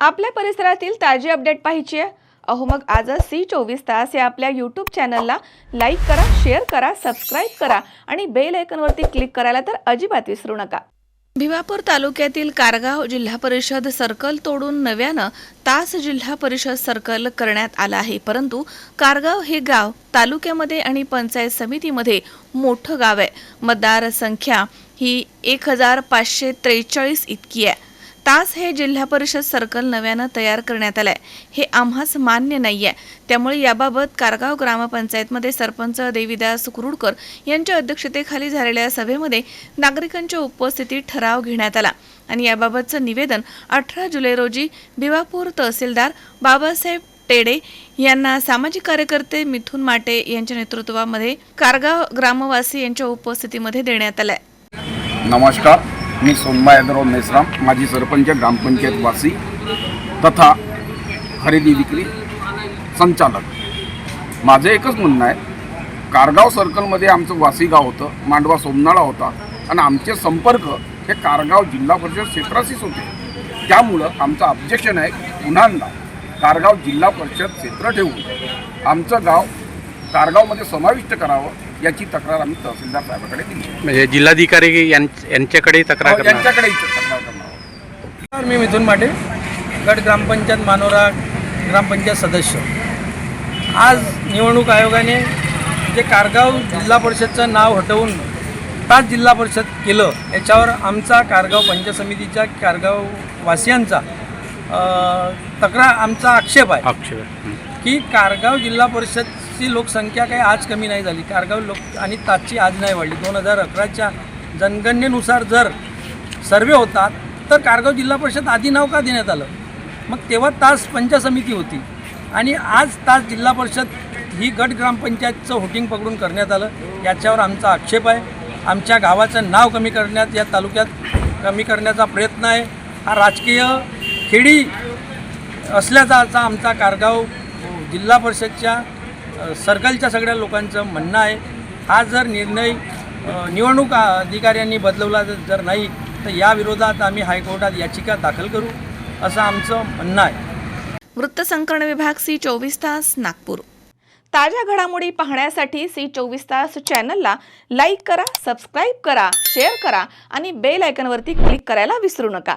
आपल्या परिसरातील ताजी अपडेट पाहिजे. अहो मग आजच सी चोवीस तास या आपल्या यूट्यूब चॅनलला लाईक करा शेअर करा सबस्क्राईब करा आणि बेल आयकनवरती क्लिक करायला तर अजिबात विसरू नका. भिवापूर तालुक्यातील कारगाव जिल्हा परिषद सर्कल तोडून नव्यानं तास जिल्हा परिषद सर्कल करण्यात आलं आहे. परंतु कारगाव हे गाव तालुक्यामध्ये आणि पंचायत समितीमध्ये मोठं गाव आहे. मतदार संख्या ही एक हजार पाचशे त्रेचाळीस इतकी आहे. तास हे जिल्हा परिषद सर्कल नव्यानं तयार करण्यात आलंय. हे आम्हास मान्य नाही आहे त्यामुळे याबाबत कारगाव ग्रामपंचायतमध्ये सरपंच देवीदास कुरुडकर यांच्या अध्यक्षतेखाली झालेल्या सभेमध्ये नागरिकांच्या उपस्थितीत ठराव घेण्यात आला. आणि याबाबतचं निवेदन अठरा जुलै रोजी भिवापूर तहसीलदार बाबासाहेब टेडे यांना सामाजिक कार्यकर्ते मिथुन माटे यांच्या नेतृत्वामध्ये कारगाव ग्रामवासी यांच्या उपस्थितीमध्ये देण्यात आलंय. नमस्कार. मी सोनबा यादवराव मेसराम माजी सरपंच ग्रामपंचायत वासी तथा खरेदी विक्री संचालक. माझं एकच म्हणणं आहे कारगाव सर्कलमध्ये आमचं वासी गाव होतं मांडवा सोमनाळा होता आणि आमचे संपर्क हे कारगाव जिल्हा परिषद क्षेत्राशीच होते. त्यामुळं आमचं ऑब्जेक्शन आहे पुन्हांदा कारगाव जिल्हा परिषद क्षेत्र ठेवून आमचं गाव कारगावमध्ये समाविष्ट करावं याची तक्रार आम्ही तहसीलदार साहेबाकडे दिली. म्हणजे जिल्हाधिकारी यां- यांच्याकडे तक्रार करणार. यांच्याकडे तक्रार करणार आहोत. नमस्कार, मी मिथुन माटे गट ग्रामपंचायत मानोरा ग्रामपंचायत सदस्य. आज निवडणूक आयोगाने जे कारगाव जिल्हा परिषदचं नाव हटवून ताज जिल्हा परिषद केलं याच्यावर आमचा कारगाव पंचायत समितीच्या कारगाव वासियांचा अ, तक्रार आमचा आक्षेप आहे. आक्षेप हं. की कारगाव जिल्हा ती लोकसंख्या काही आज कमी नाही झाली. कारगाव लोक आणि ताजची आज नाही वाढली. दोन हजार अकराच्या जनगणनेनुसार जर सर्वे होतात तर कारगाव जिल्हा परिषद आधी नाव का देण्यात आलं? मग तेव्हा तास पंचायत समिती होती. आणि आज तास जिल्हा परिषद ही गट ग्रामपंचायतचं होटिंग पकडून करण्यात आलं. याच्यावर आमचा आक्षेप आहे. आमच्या गावाचं नाव कमी करण्यात या तालुक्यात कमी करण्याचा प्रयत्न आहे. हा राजकीय खेडी असल्याचा आमचा कारगाव जिल्हा परिषदच्या सर्कलच्या सगळ्या लोकांचं म्हणणं आहे. हा जर निर्णय निवडणूक अधिकाऱ्यांनी बदलवला जर- नाही तर या विरोधात आम्ही हायकोर्टात याचिका दाखल करू असं आमचं म्हणणं आहे. वृत्तसंकलन विभाग सी चोवीस तास नागपूर. ताज्या घडामोडी पाहण्यासाठी सी चोवीस तास चॅनलला लाईक करा सबस्क्राईब करा शेअर करा आणि बेल आयकनवरती क्लिक करायला विसरू नका.